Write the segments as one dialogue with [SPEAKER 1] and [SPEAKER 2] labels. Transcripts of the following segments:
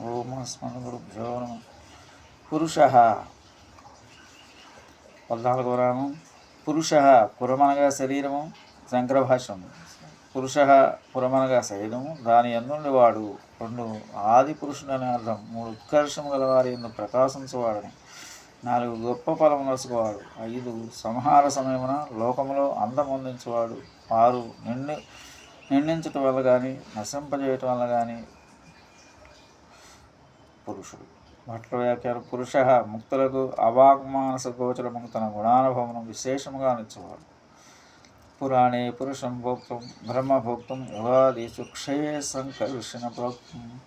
[SPEAKER 1] ఓం నమ. పురుష. పద్నాలుగో రామం పురుష పురమనగా శరీరము శంకర భాష్యం పురుష పురమనగా శరీరము దాని ఎందుండి వాడు? రెండు ఆది పురుషుడని అర్థం. మూడు ఉత్కర్షము గలవారి ఎందు ప్రకాశించువాడని నాలుగు గొప్ప ఫలం నసుకువాడు ఐదు సంహార సమయమున లోకములో అందమొందించువాడు ఆరు నిండి నిండించటం వల్ల కానీ నశింపజేయటం వల్ల కానీ పురుషుడు. భట్ల వ్యాఖ్యలు పురుష ముక్తులకు అవాగ్మానస గోచరముకు తన గుణానుభవమును విశేషముగా నిచ్చేవాడు పురాణే పురుషం భోక్తం బ్రహ్మభోక్తం యుగాదిషు క్షయే సంకర్షణ ప్రోక్తం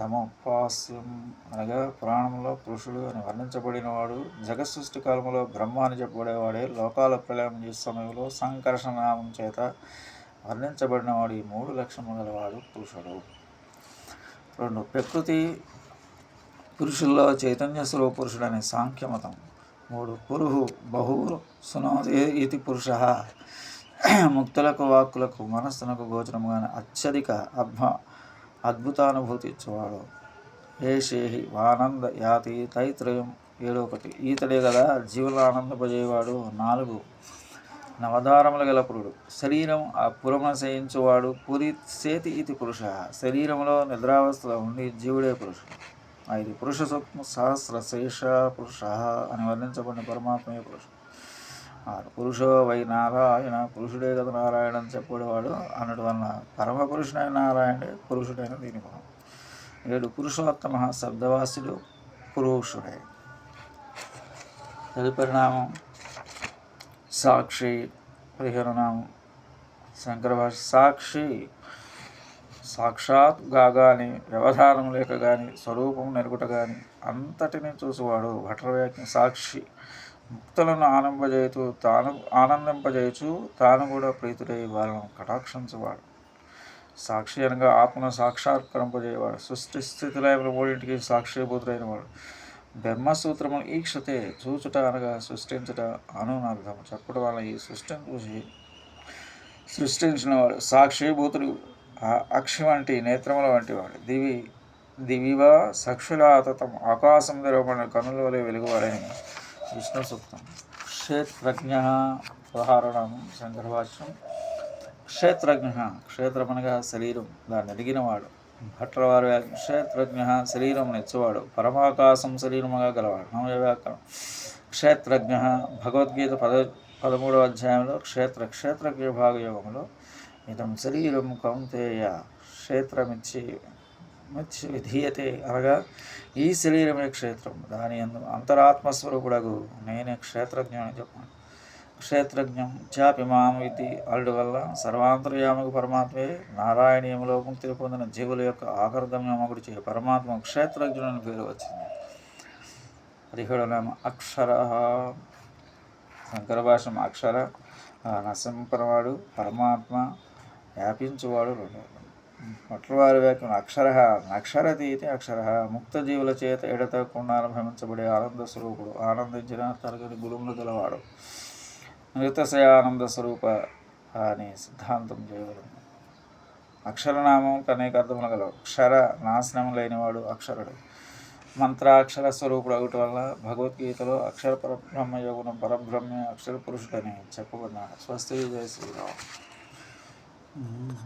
[SPEAKER 1] తమోపాస్యం. అనగా పురాణంలో పురుషుడు అని వర్ణించబడినవాడు జగత్ సృష్టి కాలంలో బ్రహ్మ అని చెప్పబడేవాడే లోకాల ప్రళయం చేసే సమయంలో సంకర్షణ నామం చేత వర్ణించబడినవాడు ఈ మూడు లక్షణములు గలవాడు పురుషుడు. రెండు ప్రకృతి పురుషుల్లో చైతన్య స్వరూపురుషుడు అనే సాంఖ్యమతం. మూడు పురుహు బహు సునోదే ఇది పురుష. ముక్తులకు వాక్కులకు మనస్సునకు గోచరముగానే అత్యధిక అద్భ అద్భుతానుభూతి ఇచ్చేవాడు. ఏషేహి ఆనంద యాతి తైత్రయం ఏడొకటి. ఈతడే కదా జీవుల ఆనందపజేవాడు నాలుగు నవధారములు గల పురుడు. శరీరం ఆ పురమున శయించువాడు. పురి సేతి ఇది పురుష. శరీరంలో నిద్రావస్థలో ఉండి జీవుడే పురుషుడు. ఐదు పురుష సూక్ష్మ సహస్ర శేష పురుష అని వర్ణించబడిన పరమాత్మయ పురుషుడు. ఆరు పురుషో వై నారాయణ పురుషుడే కదా నారాయణ అని చెప్పేవాడు అన్నటి వలన పరమ పురుషుడైన నారాయణుడే పురుషుడైన దీని భావం ఏడు పురుషోత్తమ శబ్దవాసుడు పురుషుడే. తదుపరి నామం సాక్షి పరిహరనామం శంకర భాష సాక్షి సాక్షాత్ గాని వ్యవధానం లేక కానీ స్వరూపం నెరుగుట కానీ అంతటిని చూసేవాడు భట్రవ్యాఖ్య సాక్షి. ముక్తులను ఆనంపజేయుతూ తాను ఆనందింపజేయచు తాను కూడా ప్రీతుడై వాళ్ళను కటాక్షించువాడు. సాక్షి అనగా ఆత్మను సాక్షాత్కరింపజేయవాడు. సృష్టి స్థితిలైన మూడింటికి సాక్షిభూతుడైన వాడు బ్రహ్మసూత్రము ఈక్షతే చూచుట అనగా సృష్టించుట అను అర్థం చెప్పడం వల్ల ఈ సృష్టిని చూసి సృష్టించిన వాడు సాక్షిభూతుడు అక్షి వంటి నేత్రముల వంటి వాడు. దివి దివివ సక్షులాతతం ఆకాశం తెరవబడిన కనుల వలె వెలుగువాడని విష్ణు సూక్తం. క్షేత్రజ్ఞ ఉదాహరణం శంకరభాష్యం. క్షేత్రజ్ఞ క్షేత్రమనగా శరీరం. దాన్ని ఎదిగినవాడు భట్రవారు క్షేత్రజ్ఞ శరీరం నెచ్చువాడు పరమాకాశం శరీరముగా గలవాడు. నవయ వ్యాకరణం క్షేత్రజ్ఞ భగవద్గీత పద పదమూడవ అధ్యాయంలో క్షేత్ర క్షేత్రజ్ఞ భాగయోగంలో ఇదం శరీరం కౌంతేయ క్షేత్రమిచ్చి మిచ్చి విధీయతే. అనగా ఈ శరీరమే క్షేత్రం. దాని అందు అంతరాత్మస్వరూపుడగు నేనే క్షేత్రజ్ఞని చెప్పాను. క్షేత్రజ్ఞం చాపి మాం ఇది అల్లు వల్ల సర్వాంతర్యామకు పరమాత్మే నారాయణీయంలో ముక్తి పొందిన జీవుల యొక్క ఆకర్గమ్యమగుడు చే పరమాత్మ క్షేత్రజ్ఞుని పేరు వచ్చింది. పదిహేడు నామ అక్షర. శంకర భాషం అక్షర నరసింహపరవాడు పరమాత్మ. వ్యాపించువాడు రెండు. మొట్టవారి వ్యాఖ్యం అక్షర అక్షరతీతి అక్షర ముక్త జీవుల చేత ఎడతకుండా అనుభవించబడే ఆనంద స్వరూపుడు ఆనందించిన తరగతి గురుములు గలవాడు. నృతశయ ఆనంద స్వరూప అని సిద్ధాంతం చేయగలను అక్షరనామం అనేక అర్థములు గలవు. అక్షర నాశనం లేనివాడు అక్షరుడు. మంత్రాక్షర స్వరూపుడు ఒకటి వల్ల భగవద్గీతలో అక్షర పరబ్రహ్మ యోగుణం పరబ్రహ్మ అక్షర పురుషుడని చెప్పబడినాడు స్వస్తి జయ శ్రీరామ్. 嗯。